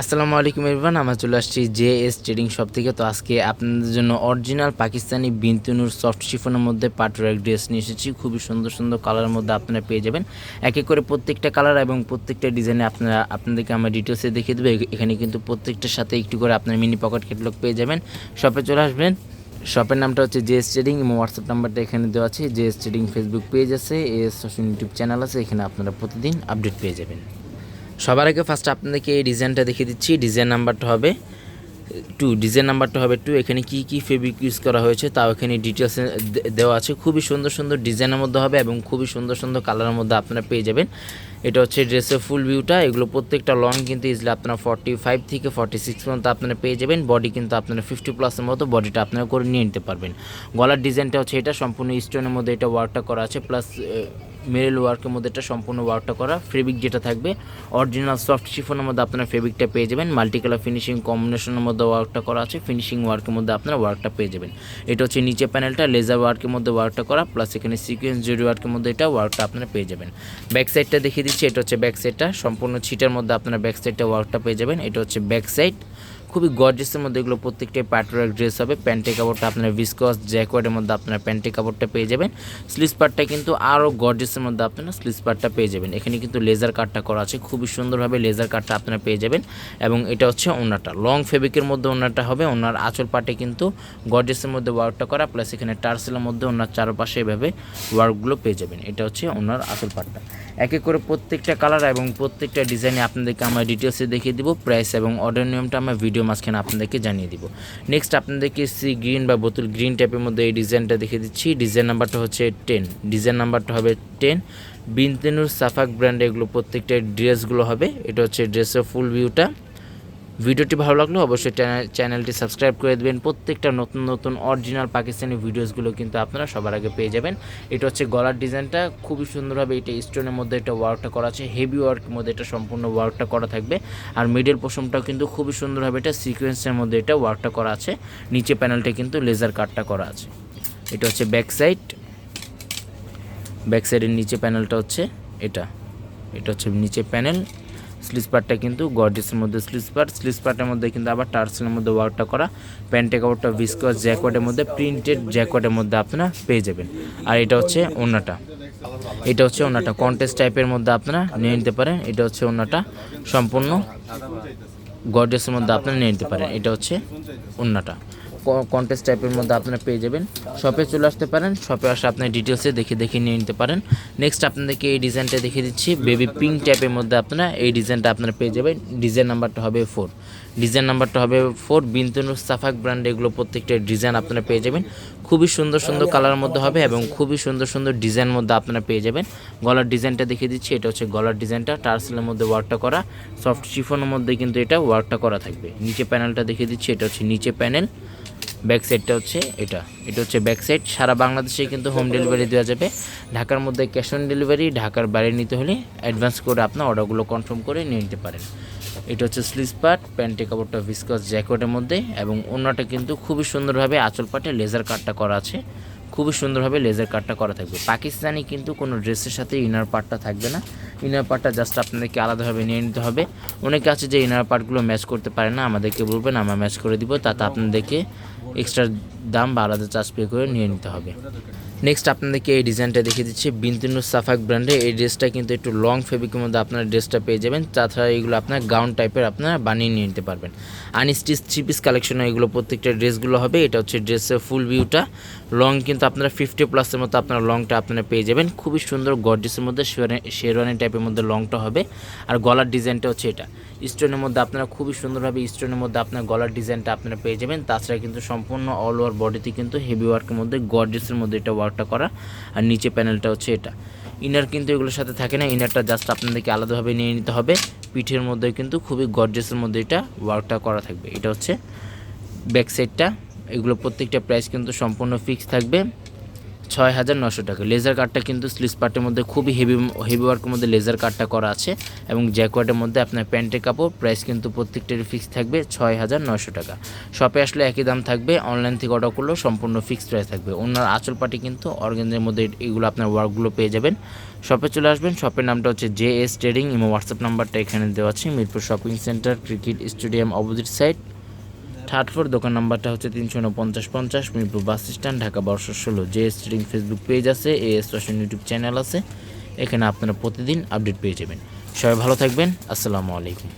আসসালামু আলাইকুম এরবান আমরা চলে আসছি জে এস ট্রেডিং শপ থেকে। তো আজকে আপনাদের জন্য অরিজিনাল পাকিস্তানি বিনতুনুর সফট শিফনের মধ্যে পাটর এক ড্রেস নিয়ে এসেছি। খুবই সুন্দর সুন্দর কালারের মধ্যে আপনারা পেয়ে যাবেন। এক এক করে প্রত্যেকটা কালার এবং প্রত্যেকটা ডিজাইনে আপনারা, আপনাদেরকে আমরা ডিটেলসে দেখিয়ে দেবো। এখানে কিন্তু প্রত্যেকটার সাথে একটু করে আপনার মিনি পকেট ক্যাটলগ পেয়ে যাবেন। শপে চলে আসবেন। শপের নামটা হচ্ছে জে এস ট্রেডিং এবং হোয়াটসঅ্যাপ নাম্বারটা এখানে দেওয়া আছে। J S trading Facebook page আছে এস ইউটিউব চ্যানেল আছে। এখানে আপনারা প্রতিদিন আপডেট পেয়ে যাবেন। সবার আগে ফার্স্ট আপনাদেরকে এই ডিজাইনটা দেখিয়ে দিচ্ছি। ডিজাইন নাম্বারটা হবে টু ডিজাইন নাম্বারটা হবে টু এখানে কি কি ফেব্রিক ইউজ করা হয়েছে তাও এখানে ডিটেলসে দেওয়া আছে। খুবই সুন্দর সুন্দর ডিজাইনের মধ্যে হবে এবং খুবই সুন্দর সুন্দর কালারের মধ্যে আপনারা পেয়ে যাবেন। এটা হচ্ছে ড্রেসের ফুল ভিউটা এগুলো প্রত্যেকটা লং কিন্তু ইজলে আপনারা ফর্টি ফাইভ থেকে ফর্টি সিক্স পর্যন্ত আপনারা পেয়ে যাবেন। বডি কিন্তু আপনারা ফিফটি প্লাসের মতো বডিটা আপনারা করে নিয়ে নিতে পারবেন। গলার ডিজাইনটা হচ্ছে এটা। সম্পূর্ণ স্টোনের মধ্যে এটা ওয়ার্কটা করা আছে। প্লাস মেরেল ওয়ার্কের মধ্যে এটা সম্পূর্ণ ওয়ার্কটা করা। ফেব্রিক যেটা থাকবে অরিজিনাল সফট শিফনের মধ্যে আপনারা ফেব্রিকটা পেয়ে যাবেন। মাল্টি কালার ফিনিশিং কম্বিনেশনের মধ্যে ওয়ার্কটা করা আছে। ফিনিশিং ওয়ার্কের মধ্যে আপনারা ওয়ার্কটা পেয়ে যাবেন। এটা হচ্ছে নিচে প্যানেলটা লেজার ওয়ার্কের মধ্যে ওয়ার্কটা করা। প্লাস এখানে সিকোয়েন্স জরি ওয়ার্কের মধ্যে এটা ওয়ার্কটা আপনারা পেয়ে যাবেন। ব্যাক সাইডটা দেখিয়ে দিচ্ছি, এটা হচ্ছে ব্যাক সাইডটা সম্পূর্ণ ছিটের মধ্যে আপনারা ব্যাক সাইডটা ওয়ার্কটা পেয়ে যাবেন। এটা হচ্ছে ব্যাক সাইড খুবই গর্জেসের মধ্যে এগুলো প্রত্যেকটাই প্যাট্রোয়ার ড্রেস হবে। প্যান্টে কাপড়টা আপনার ভিসকস জ্যাকওয়ার্ডের মধ্যে আপনার প্যান্টে কাপড়টা পেয়ে যাবেন। স্লিস পার্টটা কিন্তু আরও গর্জেসের মধ্যে আপনারা স্লিস পার্টটা পেয়ে যাবেন। এখানে কিন্তু লেজার কাটটা করা আছে। খুবই সুন্দরভাবে লেজার কাটটা আপনারা পেয়ে যাবেন। এবং এটা হচ্ছে ওনাটা লং ফেব্রিকের মধ্যে ওনাটা হবে। ওনার আঁচল পাটে কিন্তু গর্জেসের মধ্যে ওয়ার্কটা করা। প্লাস এখানে টার্সেলের মধ্যে ওনার চারপাশে এভাবে ওয়ার্কগুলো পেয়ে যাবেন। এটা হচ্ছে ওনার আঁচল পাটটা এক এক করে প্রত্যেকটা কালার এবং প্রত্যেকটা ডিজাইনে আপনাদেরকে আমরা ডিটেলসে দেখিয়ে দিব। প্রাইস এবং অর্ডার নিয়মটা আমরা ভিডিও মাঝখানে আপনাদেরকে জানিয়ে দিব। নেক্সট আপনাদেরকে সি গ্রিন বা বোতল গ্রিন টাইপের মধ্যে এই ডিজাইনটা দেখে দিচ্ছি। ডিজাইন নাম্বারটা হচ্ছে টেন ডিজাইন নাম্বারটা হবে টেন বিনতেনুর সাফাক ব্র্যান্ড এগুলো প্রত্যেকটা ড্রেসগুলো হবে। এটা হচ্ছে ড্রেসের ফুল ভিউটা ভিডিওটি ভালো লাগল অবশ্যই চ্যানেল- চ্যানেলটি সাবস্ক্রাইব করে দেবেন। প্রত্যেকটা নতুন নতুন অরিজিনাল পাকিস্তানি ভিডিওসগুলো কিন্তু আপনারা সবার আগে পেয়ে যাবেন। এটা হচ্ছে গলার ডিজাইনটা, খুবই সুন্দরভাবে এটা স্টোনের মধ্যে এটা ওয়ার্কটা করা আছে হেভি ওয়ার্কের মধ্যে এটা সম্পূর্ণ ওয়ার্কটা করা থাকবে। আর মিডল পোষণটাও কিন্তু খুবই সুন্দরভাবে এটা সিকোয়েন্সের মধ্যে এটা ওয়ার্কটা করা আছে। নিচে প্যানেলটা কিন্তু লেজার কাটটা করা আছে। এটা হচ্ছে ব্যাক সাইড ব্যাক সাইডের নিচে প্যানেলটা হচ্ছে এটা। এটা হচ্ছে নিচে প্যানেল স্লিস পার্টটা কিন্তু গর্জেসের মধ্যে স্লিস পার্ট স্লিস পার্টের মধ্যে কিন্তু আবার টার্সেলের মধ্যে ওয়ার্কটা করা। প্যান্টে কাপড়টা ভিসকস জ্যাকওয়ার্ডের মধ্যে, প্রিন্টেড জ্যাকওয়ার্ডের মধ্যে আপনারা পেয়ে যাবেন। আর এটা হচ্ছে ওনাটা এটা হচ্ছে ওনাটা কন্টেস্ট টাইপের মধ্যে আপনারা নিয়ে নিতে পারেন। এটা হচ্ছে ওনাটা সম্পূর্ণ গর্জেসের মধ্যে আপনারা নিয়ে নিতে পারেন। এটা হচ্ছে ওনাটা কন্টেস্ট টাইপের মধ্যে আপনারা পেয়ে যাবেন। শপে চলে আসতে পারেন শপে আসে আপনার ডিটেলসে দেখে দেখে নিয়ে নিতে পারেন। নেক্সট আপনাদেরকে এই ডিজাইনটা দেখে দিচ্ছি বেবি পিঙ্ক টাইপের মধ্যে আপনারা এই ডিজাইনটা আপনারা পেয়ে যাবেন। ডিজাইন নাম্বারটা হবে ফোর ডিজাইন নাম্বারটা হবে ফোর বিনতনুর সাফাক ব্র্যান্ড এগুলো প্রত্যেকটা ডিজাইন আপনারা পেয়ে যাবেন। খুবই সুন্দর সুন্দর কালারের মধ্যে হবে এবং খুবই সুন্দর সুন্দর ডিজাইন মধ্যে আপনারা পেয়ে যাবেন। গলার ডিজাইনটা দেখিয়ে দিচ্ছি এটা হচ্ছে গলার ডিজাইনটা টার্সেলের মধ্যে ওয়ার্কটা করা সফট শিফনের মধ্যে কিন্তু এটা ওয়ার্কটা করা থাকবে। নিচে প্যানেলটা দেখিয়ে দিচ্ছি এটা হচ্ছে নিচে প্যানেল ব্যাক সাইডটা হচ্ছে এটা এটা হচ্ছে ব্যাক সাইড সারা বাংলাদেশে কিন্তু হোম ডেলিভারি দেওয়া যাবে। ঢাকার মধ্যে ক্যাশ অন ডেলিভারি ঢাকার বাইরে নিতে হলে অ্যাডভান্স করে আপনার অর্ডারগুলো কনফার্ম করে নিয়ে নিতে পারেন। এটা হচ্ছে স্লিস পার্ট প্যান্টে কাপড়টা ভিসকস জ্যাকেটের মধ্যে এবং অন্যটা কিন্তু খুবই সুন্দরভাবে আঁচল পাটে লেজার কাটটা করা আছে। খুবই সুন্দরভাবে লেজার কাটটা করা থাকবে। পাকিস্তানি কিন্তু কোনো ড্রেসের সাথে ইনার পার্টটা থাকবে না। ইনার পার্টটা জাস্ট আপনাদেরকে আলাদাভাবে নিয়ে নিতে হবে। অনেকে আছে যে ইনার পার্টগুলো ম্যাচ করতে পারে না, আমাদেরকে বলবেন, আমরা ম্যাচ করে দিব। তাতে আপনাদেরকে এক্সট্রা দাম বা আলাদা চার্জ পে করে নিয়ে নিতে হবে। নেক্সট আপনাদেরকে এই ডিজাইনটা দেখিয়ে দিচ্ছি। বিন্তিনু সাফাক ব্র্যান্ডে এই ড্রেসটা কিন্তু একটু লং ফেব্রিকের মধ্যে আপনারা ড্রেসটা পেয়ে যাবেন। তাছাড়া এগুলো আপনার গাউন টাইপের আপনারা বানিয়ে নিয়ে নিতে পারবেন। আনস্টিচ থ্রি পিস কালেকশনে এগুলো প্রত্যেকটা ড্রেসগুলো হবে। এটা হচ্ছে ড্রেসের ফুল ভিউটা লং কিন্তু আপনারা ফিফটি প্লাসের মতো আপনার লংটা আপনারা পেয়ে যাবেন। খুবই সুন্দর গর্জেসের মধ্যে শেরওয়ানি- টাইপের মধ্যে লংটা হবে। আর গলার ডিজাইনটা হচ্ছে এটা। স্টোনের মধ্যে আপনারা খুবই সুন্দরভাবে স্টোনের মধ্যে আপনার গলার ডিজাইনটা আপনারা পেয়ে যাবেন। তাছাড়া কিন্তু সম্পূর্ণ অল ওভার বডিতে কিন্তু হেভি ওয়ার্কের মধ্যে গর্জেসের মধ্যে এটা ওয়ার্কটা করা। আর নিচে প্যানেলটা হচ্ছে এটা। ইনার কিন্তু এগুলোর সাথে থাকে না ইনারটা জাস্ট আপনাদেরকে আলাদাভাবে নিয়ে নিতে হবে। পিঠের মধ্যে কিন্তু খুবই গর্জেসের মধ্যে এটা ওয়ার্কটা করা থাকবে। এটা হচ্ছে ব্যাক সাইডটা এগুলো প্রত্যেকটা প্রাইস কিন্তু সম্পূর্ণ ফিক্স থাকবে। ছয় হাজার নশো টাকা লেজার কাটটা কিন্তু স্লিস পার্টের মধ্যে খুবই হেভি হেভি ওয়ার্কের মধ্যে লেজার কাটটা করা আছে এবং জ্যাকওয়ার্ডের মধ্যে আপনার প্যান্টের কাপড় প্রাইস কিন্তু প্রত্যেকটার ফিক্স থাকবে ছয় হাজার নশো টাকা শপে আসলে একই দাম থাকবে অনলাইন থেকে অর্ডার করলেও সম্পূর্ণ ফিক্সড প্রাইস থাকবে। ওনার আঁচল পাটি কিন্তু অর্গেনজের মধ্যে এগুলো আপনার ওয়ার্কগুলো পেয়ে যাবেন। শপে চলে আসবেন শপের নামটা হচ্ছে জে এস ট্রেডিং এবং হোয়াটসঅ্যাপ নাম্বারটা এখানে দেওয়া আছে। Mirpur shopping centre cricket stadium opposite side third floor দোকান নাম্বারটা হচ্ছে তিনশো উনপঞ্চাশ পঞ্চাশ, মিরপুর বাস স্ট্যান্ড, ঢাকা বর্ষ ষোলো। J S trading Facebook page আছে, A S fashion YouTube channel আছে। এখানে আপনারা প্রতিদিন আপডেট পেয়ে যাবেন। সবাই ভালো থাকবেন, আসসালামু আলাইকুম।